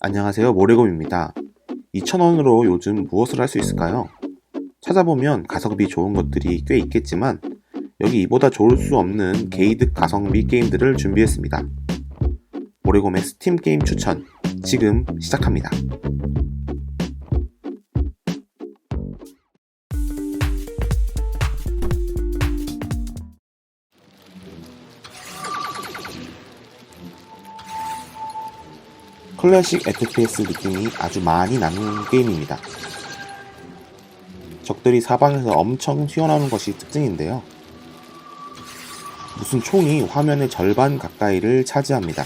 안녕하세요. 모래곰입니다. 2,000원으로 요즘 무엇을 할 수 있을까요? 찾아보면 가성비 좋은 것들이 꽤 있겠지만 여기 이보다 좋을 수 없는 게이득 가성비 게임들을 준비했습니다. 모래곰의 스팀 게임 추천 지금 시작합니다. 클래식 FPS 느낌이 아주 많이 나는 게임입니다. 적들이 사방에서 엄청 튀어나오는 것이 특징인데요. 무슨 총이 화면의 절반 가까이를 차지합니다.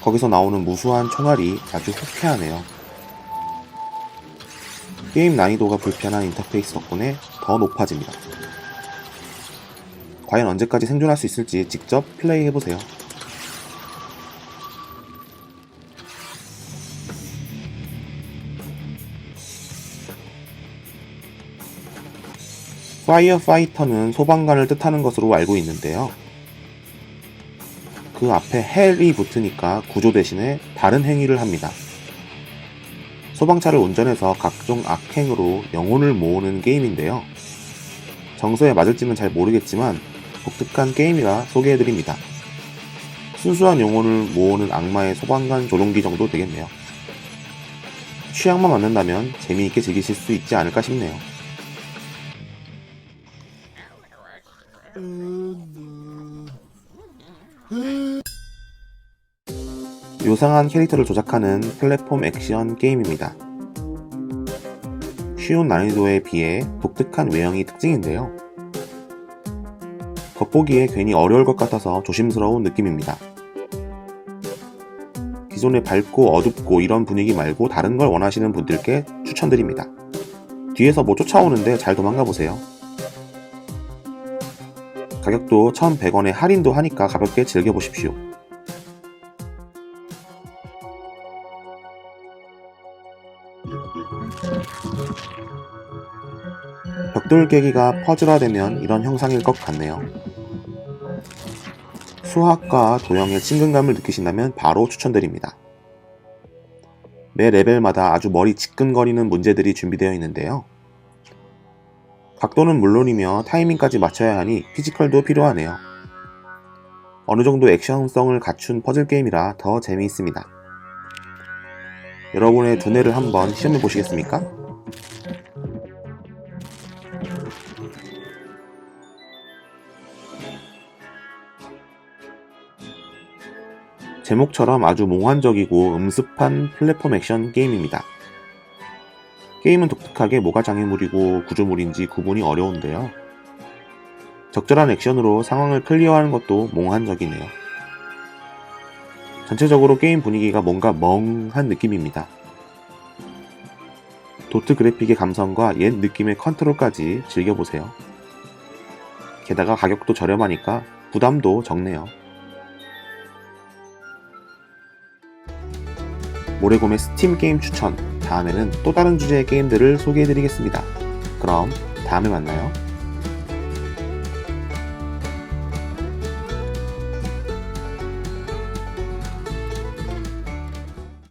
거기서 나오는 무수한 총알이 아주 호쾌하네요. 게임 난이도가 불편한 인터페이스 덕분에 더 높아집니다. 과연 언제까지 생존할 수 있을지 직접 플레이해보세요. 파이어 파이터는 소방관을 뜻하는 것으로 알고 있는데요. 그 앞에 헬이 붙으니까 구조 대신에 다른 행위를 합니다. 소방차를 운전해서 각종 악행으로 영혼을 모으는 게임인데요. 정서에 맞을지는 잘 모르겠지만 독특한 게임이라 소개해드립니다. 순수한 영혼을 모으는 악마의 소방관 조종기 정도 되겠네요. 취향만 맞는다면 재미있게 즐기실 수 있지 않을까 싶네요. 요상한 캐릭터를 조작하는 플랫폼 액션 게임입니다. 쉬운 난이도에 비해 독특한 외형이 특징인데요. 겉보기에 괜히 어려울 것 같아서 조심스러운 느낌입니다. 기존의 밝고 어둡고 이런 분위기 말고 다른 걸 원하시는 분들께 추천드립니다. 뒤에서 뭐 쫓아오는데 잘 도망가 보세요. 가격도 1,100원에 할인도 하니까 가볍게 즐겨보십시오. 벽돌 깨기가 퍼즐화되면 이런 형상일 것 같네요. 수학과 도형의 친근감을 느끼신다면 바로 추천드립니다. 매 레벨마다 아주 머리 지끈거리는 문제들이 준비되어 있는데요. 각도는 물론이며 타이밍까지 맞춰야 하니 피지컬도 필요하네요. 어느 정도 액션성을 갖춘 퍼즐 게임이라 더 재미있습니다. 여러분의 두뇌를 한번 시험해 보시겠습니까? 제목처럼 아주 몽환적이고 음습한 플랫폼 액션 게임입니다. 게임은 독특하게 뭐가 장애물이고 구조물인지 구분이 어려운데요. 적절한 액션으로 상황을 클리어하는 것도 몽환적이네요. 전체적으로 게임 분위기가 뭔가 멍한 느낌입니다. 도트 그래픽의 감성과 옛 느낌의 컨트롤까지 즐겨보세요. 게다가 가격도 저렴하니까 부담도 적네요. 모래곰의 스팀 게임 추천. 다음에는 또 다른 주제의 게임들을 소개해드리겠습니다. 그럼 다음에 만나요.